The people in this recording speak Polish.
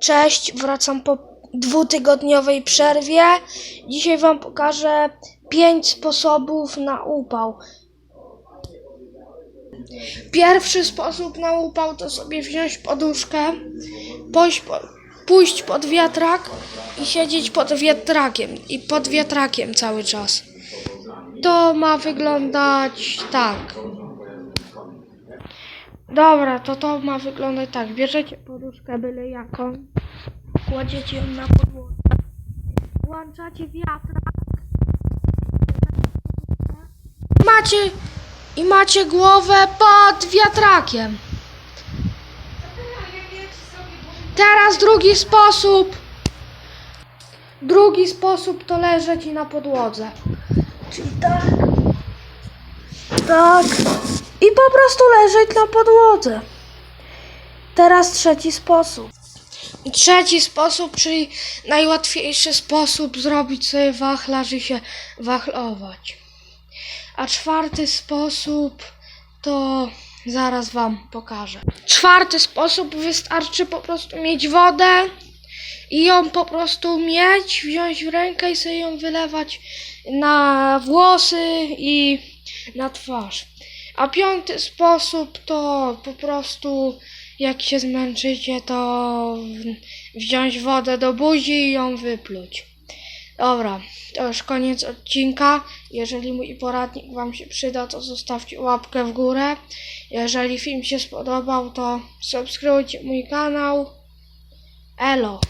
Cześć, wracam po dwutygodniowej przerwie. Dzisiaj Wam pokażę pięć sposobów na upał. Pierwszy sposób na upał to sobie wziąć poduszkę, pójść, po, pójść pod wiatrak i siedzieć pod wiatrakiem i pod wiatrakiem cały czas. To ma wyglądać tak. Dobra, to to ma wyglądać tak. Bierzecie poduszkę byle jaką, kładziecie ją na podłodze, włączacie wiatrak, macie i macie głowę pod wiatrakiem. Teraz drugi sposób. Drugi sposób to leżeć i na podłodze. Czyli tak. Tak. I po prostu leżeć na podłodze. Teraz trzeci sposób. Trzeci sposób, czyli najłatwiejszy sposób zrobić sobie wachlarz i się wachlować. A czwarty sposób to zaraz wam pokażę. Czwarty sposób wystarczy po prostu mieć wodę i ją po prostu mieć, wziąć w rękę i sobie ją wylewać na włosy i na twarz. A piąty sposób to po prostu jak się zmęczycie, to wziąć wodę do buzi i ją wypluć. Dobra, to już koniec odcinka. Jeżeli mój poradnik Wam się przyda, to zostawcie łapkę w górę. Jeżeli film się spodobał, to subskrybujcie mój kanał. Elo.